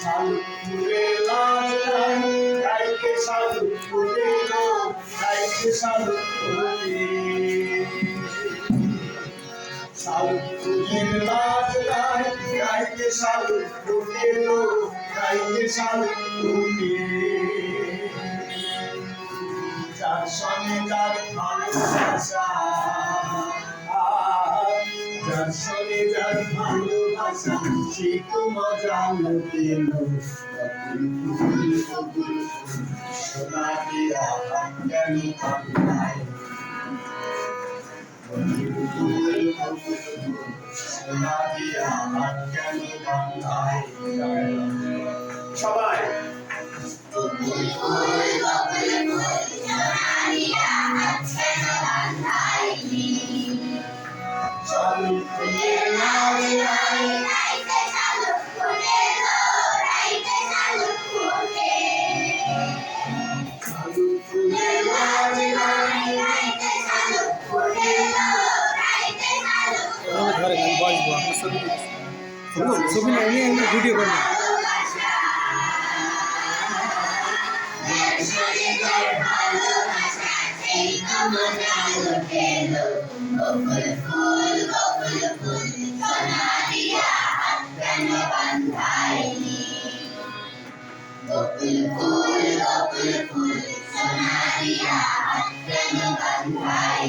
সালুকুরে লাজাই গাইকে সালুকুরে লো যার সঙ্গে যার ভালোবাসা সে তো মজা পেল সবাই। করে আমাকে ধরে আমি বসবো আমার ছবি ছবি ছবি না এমনি এমনি ভিডিও করব আমার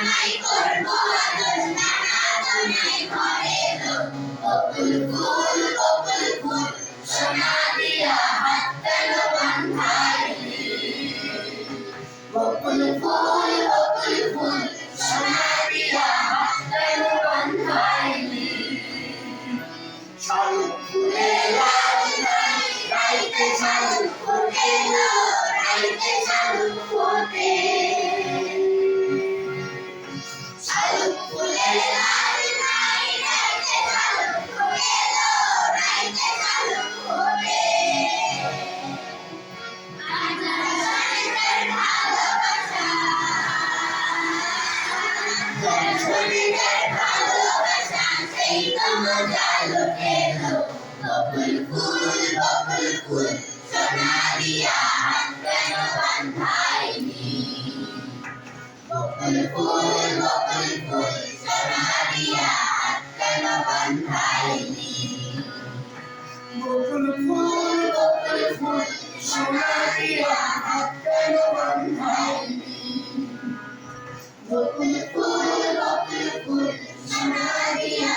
জামাই করব আদর নানা দোনাই ঘরে লো বকুল ফুল বকুল ফুল সোনা দিয়া হাত পেল বান্ধাইলি বকুল ফুল বকুল ফুল সোনা দিয়া হাত পেল বান্ধাইলি শালু ফুলে লাল রাইতে চালু ফুটে লো রাইতে চালু মজা লুটে লো বকুল ফুল বকুল ফুল সোনা দিয়া